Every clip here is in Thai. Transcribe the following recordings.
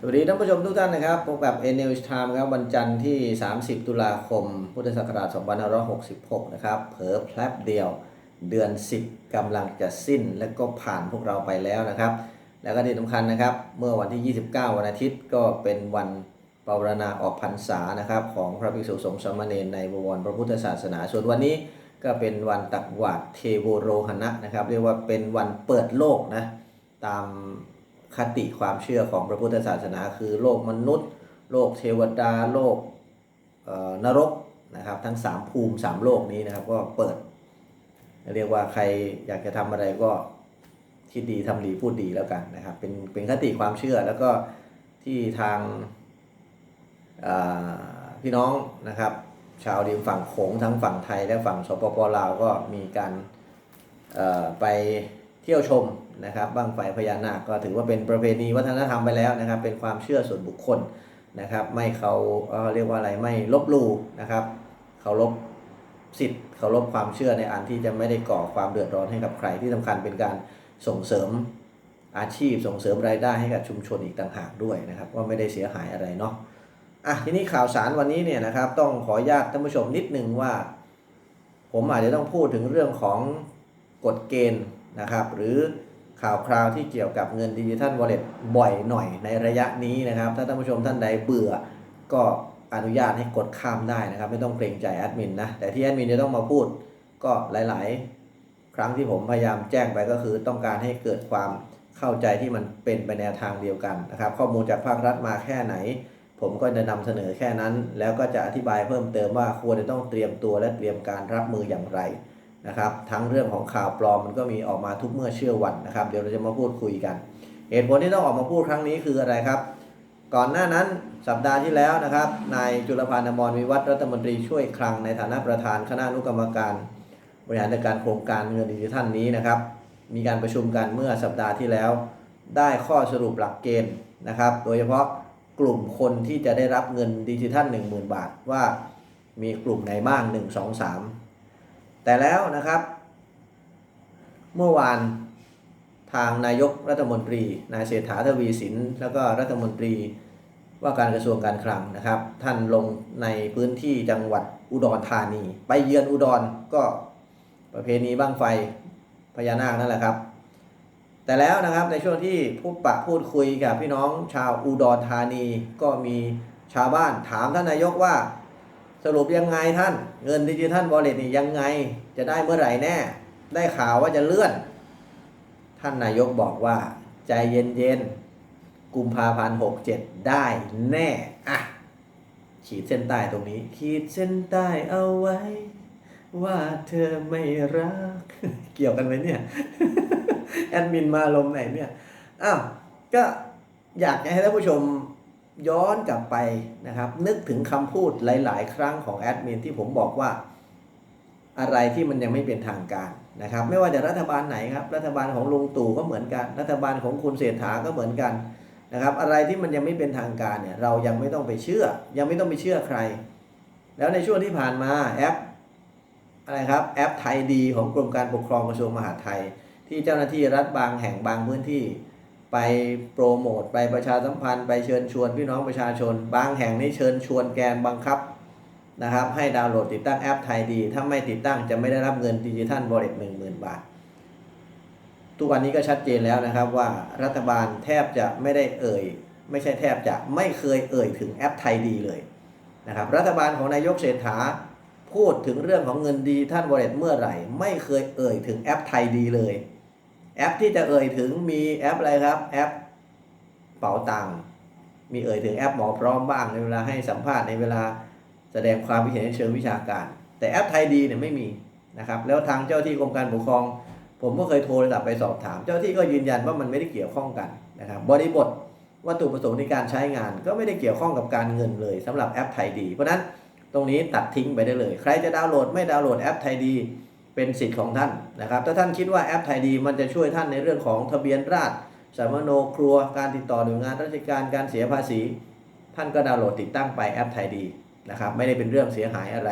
สวัสดีท่านผู้ชมทุกท่านนะครับพบกับ n News Time ครับวันจันทร์ที่ 30 ตุลาคม พุทธศักราช 2566 นะครับเผลอแพลบเดียวเดือน 10กำลังจะสิ้นและก็ผ่านพวกเราไปแล้วนะครับ แล้วก็ที่สำคัญนะครับ เมื่อวันที่ 29 วันอาทิตย์ก็เป็นวันปรณาออกพรรษานะครับ ของพระภิกษุสงฆ์สมเณรในบวรพระพุทธศาสนา ส่วนวันนี้ก็เป็นวันตักบาตรเทโวโรหณะนะครับ เรียกว่าเป็นวันเปิดโลกนะตาม คติความเชื่อของพระพุทธศาสนา คือโลกมนุษย์ โลกเทวดาโลกนรกนะครับทั้งสามภูมิสามโลกนี้นะครับก็เปิด เรียกว่าใครอยากจะทำอะไรก็คิดดีทำดีพูดดีแล้วกันนะครับเป็นเป็นคติความเชื่อแล้วก็ที่ทางพี่น้องนะครับ ชาวริมฝั่งโขงทั้งฝั่งไทยและฝั่งสปปลาวก็มีการไปเที่ยวชม นะครับบ้างไฟพญานาคก็ถือว่าเป็นประเพณีวัฒนธรรมไปแล้วนะครับ เป็นความเชื่อส่วนบุคคลนะครับ ไม่เขาเอ่อเรียกว่าอะไรไม่ลบลู่นะครับเคารพสิทธิ์เคารพความเชื่อในอันที่จะไม่ได้ก่อความเดือดร้อนให้กับใครที่สำคัญเป็นการส่งเสริมอาชีพส่งเสริมรายได้ให้กับชุมชนอีกต่างหากด้วยนะครับว่าไม่ได้เสียหายอะไรเนาะอะทีนี้ข่าวสารวันนี้เนี่ยนะครับต้องขออนุญาตท่านผู้ชมนิดนึงว่า ผมอาจจะต้องพูดถึงเรื่องของกฎเกณฑ์นะครับ หรือ ข่าวคราวที่เกี่ยวกับเงินดิจิทัลวอลเล็ตบ่อยหน่อยในระยะนี้นะครับ ถ้าท่านผู้ชมท่านใดเบื่อ ก็อนุญาตให้กดข้ามได้นะครับ ไม่ต้องเกรงใจแอดมินนะ แต่ที่แอดมินจะต้องมาพูดก็หลาย ๆ ครั้งที่ผมพยายามแจ้งไปก็คือต้องการให้เกิดความเข้าใจที่มันเป็นไปแนวทางเดียวกันนะครับ ข้อมูลจากภาครัฐมาแค่ไหน ผมก็จะนำเสนอแค่นั้น แล้วก็จะอธิบายเพิ่มเติมว่าควรจะต้องเตรียมตัวและเตรียมการรับมืออย่างไร นะครับ ทั้งเรื่องของข่าวปลอมมันก็มีออกมาทุกเมื่อเชื่อวันนะครับ เดี๋ยวเราจะมาพูดคุยกัน เหตุผลที่ต้องออกมาพูดครั้งนี้คืออะไรครับ ก่อนหน้านั้นสัปดาห์ที่แล้วนะครับนายจุลพันธ์อมรวิวัฒรัฐมนตรีช่วยคลังในฐานะประธานคณะอนุกรรมการ บริหารจัดการโครงการเงินดิจิทัลนี้นะครับ มีการประชุมกันเมื่อสัปดาห์ที่แล้ว ได้ข้อสรุปหลักเกณฑ์นะครับ โดยเฉพาะกลุ่มคนที่จะได้รับเงินดิจิทัล 10,000 บาทว่ามีกลุ่มไหนบ้าง 1 2 3 แต่แล้วนะครับ เมื่อวานทางนายกรัฐมนตรี นายเศรษฐาทวีสิน แล้วก็รัฐมนตรีว่าการกระทรวงการคลังนะครับ ท่านลงในพื้นที่จังหวัดอุดรธานี ไปเยือนอุดรก็ประเพณีบ้างไฟพญานาคนั่นแหละครับ แต่แล้วนะครับในช่วงที่พูดปะพูดคุยกับพี่น้องชาวอุดรธานีก็มีชาวบ้านถามท่านนายกว่า สรุปยังไงท่าน เงินดิจิทัลวอลเล็ตนี่ยังไง จะได้เมื่อไหร่แน่ ได้ข่าวว่าจะเลื่อน ท่านนายกบอกว่า ใจเย็นๆกุมภาพันธ์หกเจ็ดได้แน่อะขีดเส้นใต้ตรงนี้ ขีดเส้นใต้เอาไว้ ว่าเธอไม่รัก เกี่ยวกันไหมเนี่ย แอดมินมาลมไหนเนี่ย อ้าว ก็อยากให้ท่านผู้ชม ย้อนกลับไปนะครับ นึกถึงคำพูดหลาย ๆ ครั้งของแอดมินที่ผมบอกว่าอะไรที่มันยังไม่เป็นทางการนะครับ ไม่ว่าจะรัฐบาลไหนครับ รัฐบาลของลุงตู่ก็เหมือนกัน รัฐบาลของคุณเศรษฐาก็เหมือนกันนะครับ อะไรที่มันยังไม่เป็นทางการเนี่ย เรายังไม่ต้องไปเชื่อ ยังไม่ต้องไปเชื่อใคร แล้วในช่วงที่ผ่านมาแอปอะไรครับแอปไทยดีของกรมการปกครองกระทรวงมหาดไทย ที่เจ้าหน้าที่รัฐบางแห่งบางพื้นที่ ไปโปรโมทไปประชาสัมพันธ์ไปเชิญชวนพี่น้องประชาชน บางแห่งนี่เชิญชวนแกนบังคับนะครับให้ดาวน์โหลดติดตั้งแอปไทยดี ถ้าไม่ติดตั้งจะไม่ได้รับเงินดิจิทัลวอลเล็ตหนึ่งหมื่นบาท ทุกวันนี้ก็ชัดเจนแล้วนะครับว่ารัฐบาลแทบจะไม่ได้เอ่ย ไม่ใช่แทบจะไม่เคยเอ่ยถึงแอปไทยดีเลยนะครับรัฐบาลของนายกเศรษฐาพูดถึงเรื่องของเงินดีท่านวอลเล็ตเมื่อไหร่ ไม่เคยเอ่ยถึงแอปไทยดีเลย แอปที่จะเอ่ยถึงมีแอปอะไรครับ แอปเป๋าตังค์มีเอ่ยถึงแอปหมอพร้อมบ้างในเวลาให้สัมภาษณ์ในเวลาแสดงความคิดเห็นเชิงวิชาการ แต่แอปไทยดีเนี่ยไม่มีนะครับ แล้วทางเจ้าที่กรมการปกครอง ผมก็เคยโทรศัพท์ไปสอบถาม เจ้าที่ก็ยืนยันว่ามันไม่ได้เกี่ยวข้องกันนะครับ บริบทวัตถุประสงค์ในการใช้งาน ก็ไม่ได้เกี่ยวข้องกับการเงินเลยสำหรับแอปไทยดี เพราะฉะนั้นตรงนี้ตัดทิ้งไปได้เลย ใครจะดาวน์โหลดไม่ดาวน์โหลดแอปไทยดี เป็นสิทธิ์ของท่านนะครับ ถ้าท่านคิดว่าแอปไทยดีมันจะช่วยท่านในเรื่องของทะเบียนราษฎรสามโนครัว การติดต่อหน่วยงานราชการการเสียภาษี ท่านก็ดาวน์โหลดติดตั้งไปแอปไทยดีนะครับ ไม่ได้เป็นเรื่องเสียหายอะไร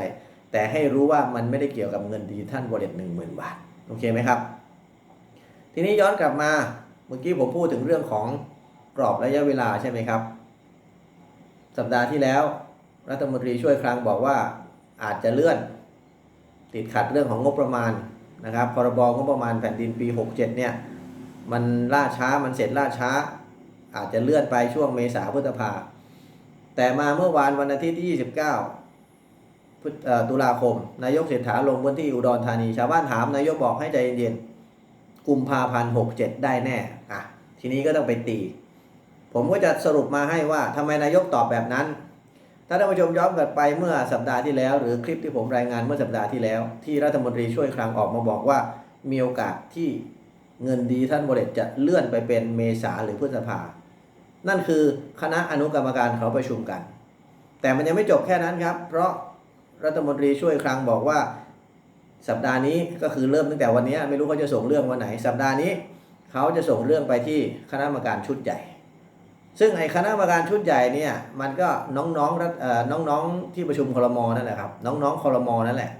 แต่ให้รู้ว่ามันไม่ได้เกี่ยวกับเงินดิจิทัลวอลเล็ตหนึ่งหมื่นบาท โอเคไหมครับ ทีนี้ย้อนกลับมา เมื่อกี้ผมพูดถึงเรื่องของกรอบระยะเวลาใช่ไหมครับ สัปดาห์ที่แล้ว รัฐมนตรีช่วยคลังบอกว่าอาจจะเลื่อน ติดขัดเรื่องของงบประมาณนะครับพรบงบประมาณแผ่นดินปี 67 เนี่ย มันล่าช้ามันเสร็จล่าช้า อาจจะเลื่อนไปช่วงเมษาพฤษภา แต่มาเมื่อวานวันอาทิตย์ที่ 29 ตุลาคม นายกเศรษฐาลงพื้นที่อุดรธานี ชาวบ้านถามนายกบอกให้ใจเย็นๆกุมภาพันธ์67 ได้แน่อะทีนี้ก็ต้องไปตี ผมก็จะสรุปมาให้ว่าทำไมนายกตอบแบบนั้น ถ้าท่านผู้ชมย้อนกลับไปเมื่อสัปดาห์ที่แล้ว หรือคลิปที่ผมรายงานเมื่อสัปดาห์ที่แล้ว ที่รัฐมนตรีช่วยคลังออกมาบอกว่า มีโอกาสที่เงินดีท่านบริษัทจะเลื่อนไปเป็นเมษาหรือพฤษภา นั่นคือคณะอนุกรรมการเขาประชุมกัน แต่มันยังไม่จบแค่นั้นครับ เพราะรัฐมนตรีช่วยคลังบอกว่า สัปดาห์นี้ก็คือเริ่มตั้งแต่วันนี้ไม่รู้เขาจะส่งเรื่องวันไหน สัปดาห์นี้ เขาจะส่งเรื่องไปที่คณะกรรมการชุดใหญ่ ซึ่งไอ้คณะกรรมการชุดใหญ่เนี่ยมันก็น้องๆรัฐเอ่อน้องๆที่ประชุมคลมนั่นแหละครับน้องๆคลมนั่นแหละ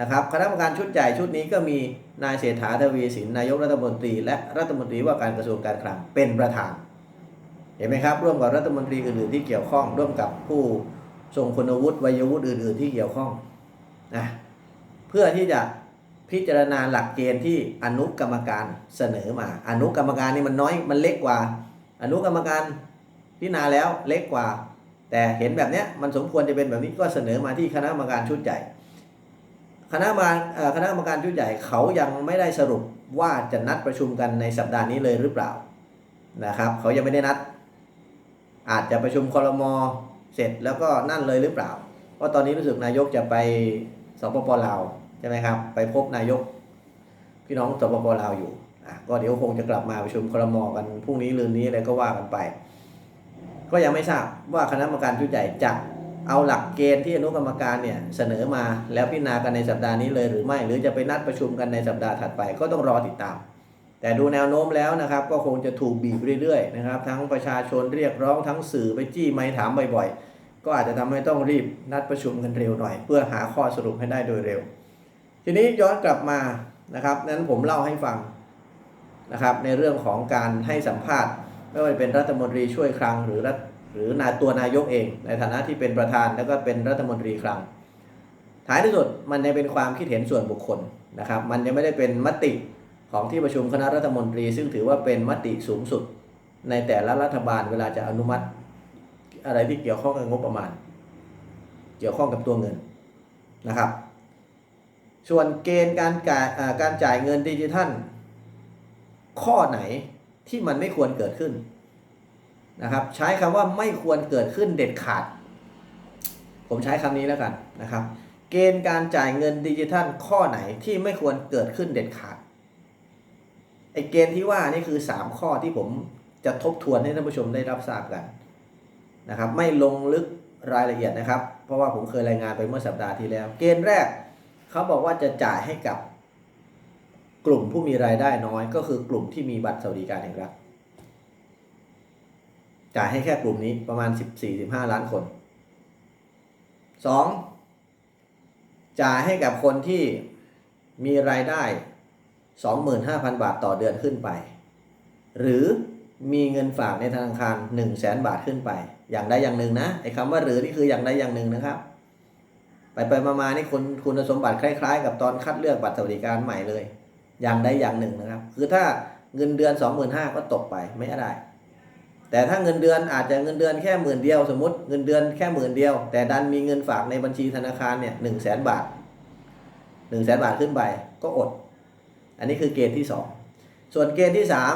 นะครับคณะกรรมการชุดใหญ่ชุดนี้ก็มีนายเศรษฐาทวีสินนายกรัฐมนตรี และรัฐมนตรีว่าการกระทรวงการคลังเป็นประธาน เห็นไหมครับ ร่วมกับรัฐมนตรีอื่นๆที่เกี่ยวข้อง ร่วมกับผู้ทรงคุณวุฒิวัยวุฒิอื่นๆที่เกี่ยวข้องนะเพื่อที่จะพิจารณาหลักเกณฑ์ที่อนุกรรมการเสนอมา อนุกรรมการนี่มันน้อยมันเล็กกว่า อนุกรรมการพิจารณาแล้วเล็กกว่า แต่เห็นแบบเนี้ยมันสมควรจะเป็นแบบนี้ก็เสนอมาที่คณะกรรมการชุดใหญ่คณะกรรมการคณะกรรมการชุดใหญ่เขายังไม่ได้สรุปว่าจะนัดประชุมกันในสัปดาห์นี้เลยหรือเปล่านะครับเขายังไม่ได้นัด อาจจะประชุมคอรมอเสร็จแล้วก็นั่นเลยหรือเปล่าเพราะตอนนี้รู้สึกนายกจะไปสปปลาวใช่ไหมครับ ไปพบนายกพี่น้องสปปลาวอยู่ ก็เดี๋ยวคงจะกลับมาประชุมครมอกันพรุ่งนี้ลืนนี้อะไรก็ว่ากันไป ก็ยังไม่ทราบว่าคณะกรรมการชุดใหญ่จะเอาหลักเกณฑ์ที่อนุกรรมการเนี่ยเสนอมาแล้วพิจารณากันในสัปดาห์นี้เลยหรือไม่ หรือจะไปนัดประชุมกันในสัปดาห์ถัดไปก็ต้องรอติดตาม แต่ดูแนวโน้มแล้วนะครับ ก็คงจะถูกบีบเรื่อยๆนะครับ ทั้งประชาชนเรียกร้องทั้งสื่อไปจี้ไมค์ถามบ่อยๆ ก็อาจจะทำให้ต้องรีบนัดประชุมกันเร็วหน่อย เพื่อหาข้อสรุปให้ได้โดยเร็ว ทีนี้ย้อนกลับมานะครับนั้นผมเล่าให้ฟัง นะครับในเรื่องของการให้สัมภาษณ์ ไม่ว่าจะเป็นรัฐมนตรีช่วยคลังหรือรัฐหรือนาตัวนายกเอง ในฐานะที่เป็นประธานแล้วก็เป็นรัฐมนตรีคลังท้ายที่สุดมันยังเป็นความคิดเห็นส่วนบุคคลนะครับ มันยังไม่ได้เป็นมติของที่ประชุมคณะรัฐมนตรี ซึ่งถือว่าเป็นมติสูงสุด ในแต่ละรัฐบาลเวลาจะอนุมัติ อะไรที่เกี่ยวข้องกับงบประมาณ เกี่ยวข้องกับตัวเงินนะครับ ส่วนเกณฑ์การการจ่ายเงินดิจิทัล ข้อไหนที่มันไม่ควรเกิดขึ้นนะครับ ใช้คำว่าไม่ควรเกิดขึ้นเด็ดขาด ผมใช้คำนี้แล้วกันนะครับ เกณฑ์การจ่ายเงินดิจิทัลข้อไหนที่ไม่ควรเกิดขึ้นเด็ดขาดไอ้เกณฑ์ที่ว่านี่คือ 3 ข้อที่ผมจะทบทวนให้ท่านผู้ชมได้รับทราบกันนะครับ ไม่ลงลึกรายละเอียดนะครับ เพราะว่าผมเคยรายงานไปเมื่อสัปดาห์ที่แล้ว เกณฑ์แรกเขาบอกว่าจะจ่ายให้กับ กลุ่มผู้มีรายได้น้อย ก็คือกลุ่มที่มีบัตรสวัสดิการแห่งรัฐจ่ายให้แค่กลุ่มนี้ประมาณ 14-15 ล้านคน 2. จ่ายให้กับคนที่มีรายได้ 25,000 บาทต่อเดือนขึ้นไป หรือมีเงินฝากในธนาคาร 1 0 0 0 0แบาทขึ้นไป อย่างใดอย่างหนึ่งนะไอ้คำว่าหรือนี่คืออย่างใดอย่างหนึ่งนะครับ ไปไปมามานี่คุณคุณสมบัติคล้าย ๆ กับตอนคัดเลือกบัตรสวัสดิการใหม่เลย อย่างใดอย่างหนึ่งนะครับ คือถ้าเงินเดือน 25,000ก็ตกไปไม่ได้ แต่ถ้าเงินเดือนอาจจะเงินเดือนแค่หมื่นเดียวสมมติเงินเดือนแค่หมื่นเดียว แต่ดันมีเงินฝากในบัญชีธนาคารเนี่ยหนึ่งแสนบาทหนึ่งแสนบาทขึ้นไปก็อด อันนี้คือเกณฑ์ที่สองส่วนเกณฑ์ที่สาม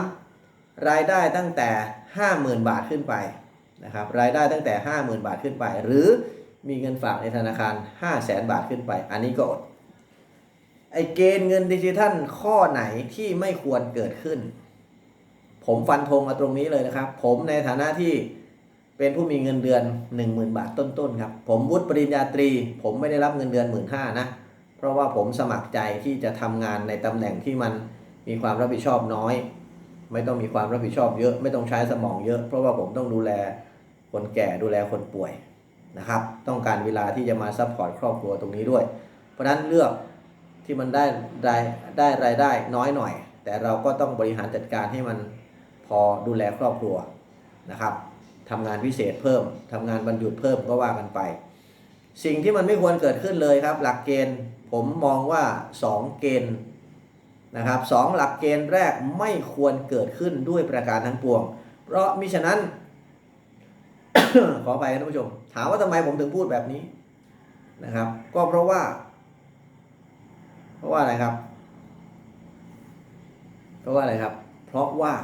รายได้ตั้งแต่ห้าหมื่นบาทขึ้นไปนะครับรายได้ตั้งแต่ห้าหมื่นบาทขึ้นไป หรือมีเงินฝากในธนาคารห้าแสนบาทขึ้นไป อันนี้ก็อด ไอเกณฑ์เงินดิจิทัลข้อไหนที่ไม่ควรเกิดขึ้น ผมฟันธงมาตรงนี้เลยนะครับ ผมในฐานะที่เป็นผู้มีเงินเดือน 10,000 บาทต้นๆครับ ผมวุฒิปริญญาตรี ผมไม่ได้รับเงินเดือน 1 5ื่นนะ เพราะว่าผมสมัครใจที่จะทำงานในตำแหน่งที่มันมีความรับผิดชอบน้อย ไม่ต้องมีความรับผิดชอบเยอะไม่ต้องใช้สมองเยอะ เพราะว่าผมต้องดูแลคนแก่ดูแลคนป่วยนะครับ ต้องการเวลาที่จะมาซัพพอร์ตครอบครัวตรงนี้ด้วย เพราะฉะนั้นเลือก ที่มันได้รายได้รายได้น้อยหน่อย แต่เราก็ต้องบริหารจัดการให้มันพอดูแลครอบครัวนะครับทำงานพิเศษเพิ่มทำงานวันหยุดเพิ่มก็ว่ากันไป สิ่งที่มันไม่ควรเกิดขึ้นเลยครับ หลักเกณฑ์ผมมองว่า 2 เกณฑ์นะครับสองหลักเกณฑ์แรกไม่ควรเกิดขึ้นด้วยประการทั้งปวง เพราะมิฉะนั้น ขอไปครับท่านผู้ชม ถามว่าทำไมผมถึงพูดแบบนี้นะครับ ก็เพราะว่า เพราะว่าอะไรครับ เพราะว่าอะไรครับ เพราะว่า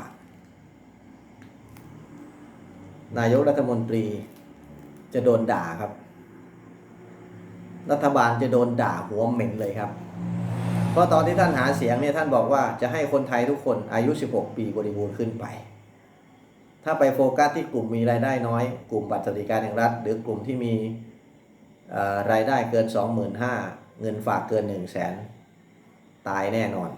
นายกรัฐมนตรีจะโดนด่าครับ รัฐบาลจะโดนด่าหัวเหม็นเลยครับ เพราะตอนที่ท่านหาเสียงเนี่ยท่านบอกว่าจะให้คนไทยทุกคนอายุ 16 ปีบริบูรณ์ขึ้นไป ถ้าไปโฟกัสที่กลุ่มมีรายได้น้อย กลุ่มบัตรสวัสดิการแห่งรัฐ หรือกลุ่มที่มีรายได้เกิน 25,000เงินฝากเกิน 1 0 0 0 0แสน ตายแน่นอน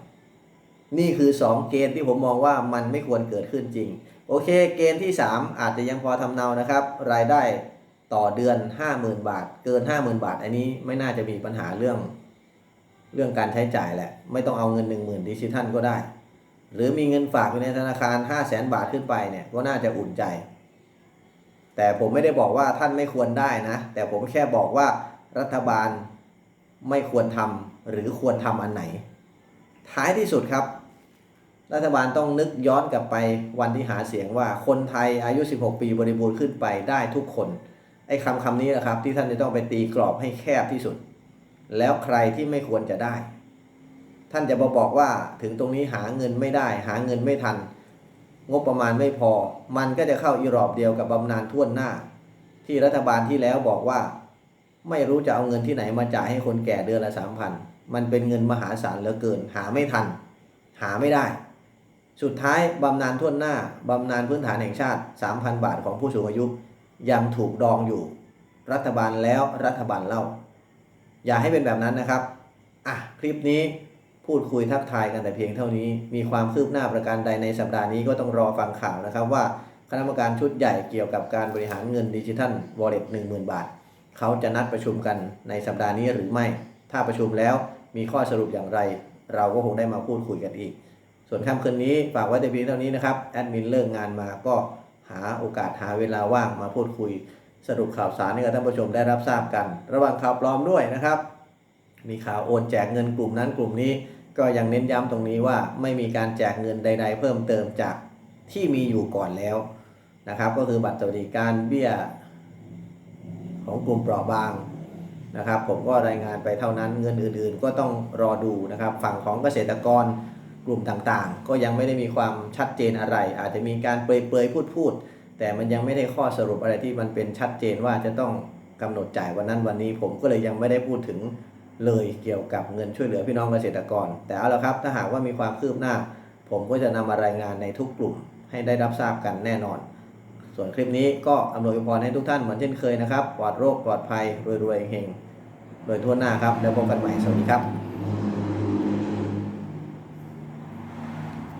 นี่คือ 2 เกณฑ์ที่ผมมองว่ามันไม่ควรเกิดขึ้นจริง โอเค เกณฑ์ที่ 3 อาจจะยังพอทำเนานะครับ รายได้ต่อเดือน 50,000 บาท เกิน 50,000 บาท อันนี้ไม่น่าจะมีปัญหาเรื่อง เรื่องการใช้จ่ายแหละ ไม่ต้องเอาเงิน 10,000ดิจิทัลก็ได้ หรือมีเงินฝากอยู่ในธนาคาร 5 0 0แสนบาทขึ้นไปเนี่ยก็น่าจะอุ่นใจ แต่ผมไม่ได้บอกว่าท่านไม่ควรได้นะ แต่ผมแค่บอกว่ารัฐบาลไม่ควรทำหรือควรทำอันไหน ท้ายที่สุดครับ รัฐบาลต้องนึกย้อนกลับไปวันที่หาเสียงว่าคนไทยอายุ 16 ปีบริบูรณ์ขึ้นไปได้ทุกคน ไอ้คำคำนี้นะครับ ที่ท่านจะต้องไปตีกรอบให้แคบที่สุด แล้วใครที่ไม่ควรจะได้ ท่านจะมาบอกว่าถึงตรงนี้หาเงินไม่ได้ หาเงินไม่ทัน งบประมาณไม่พอ มันก็จะเข้าอีรอบเดียวกับบำนาญท่วนหน้า ที่รัฐบาลที่แล้วบอกว่า ไม่รู้จะเอาเงินที่ไหนมาจ่ายให้คนแก่เดือนละสามพัน มันเป็นเงินมหาศาลเหลือเกิน หาไม่ทัน หาไม่ได้ สุดท้ายบำนาญท่วนหน้าบำนาญพื้นฐานแห่งชาติ 3,000 บาทของผู้สูงอายุ ยังถูกดองอยู่ รัฐบาลแล้วรัฐบาลเล่า อย่าให้เป็นแบบนั้นนะครับอะคลิปนี้พูดคุยทักทายกันแต่เพียงเท่านี้ มีความคืบหน้าประการใดในสัปดาห์นี้ก็ต้องรอฟังข่าวนะครับว่าคณะกรรมการชุดใหญ่เกี่ยวกับการบริหารเงินดิจิทัลวอลเล็ต10,000บาท เขาจะนัดประชุมกันในสัปดาห์นี้หรือไม่ ถ้าประชุมแล้ว มีข้อสรุปอย่างไร เราก็คงได้มาพูดคุยกันอีก ส่วนค่ำคืนนี้ฝากไว้แต่เพียงเท่านี้นะครับแอดมินเลิกงานมาก็หาโอกาสหาเวลาว่างมาพูดคุย สรุปข่าวสารให้กับท่านผู้ชมได้รับทราบกัน ระหว่างข่าวปลอมด้วยนะครับ มีข่าวโอนแจกเงินกลุ่มนั้นกลุ่มนี้ ก็ยังเน้นย้ำตรงนี้ว่าไม่มีการแจกเงินใด ๆ เพิ่มเติมจากที่มีอยู่ก่อนแล้วนะครับ ก็คือบัตรสวัสดิการเบี้ยของกลุ่มเปราะบาง นะครับ ผมก็รายงานไปเท่านั้นเงินอื่นๆ ก็ต้องรอดูนะครับ ฝั่งของเกษตรกรกลุ่มต่างๆ ก็ยังไม่ได้มีความชัดเจนอะไร อาจจะมีการเปรยๆพูดๆแต่มันยังไม่ได้ข้อสรุปอะไรที่มันเป็นชัดเจนว่าจะต้องกำหนดจ่ายวันนั้นวันนี้ผมก็เลยยังไม่ได้พูดถึงเลยเกี่ยวกับเงินช่วยเหลือพี่น้องเกษตรกร แต่เอาละครับถ้าหากว่ามีความคืบหน้า ผมก็จะนำมารายงานในทุกกลุ่มให้ได้รับทราบกันแน่นอน ส่วนคลิปนี้ก็อำนวยพรให้ทุกท่านเหมือนเช่นเคยนะครับ ปลอดโรคปลอดภัยรวยๆเฮงโดยทั่วหน้าครับ แล้วพบกันใหม่ สวัสดีครับ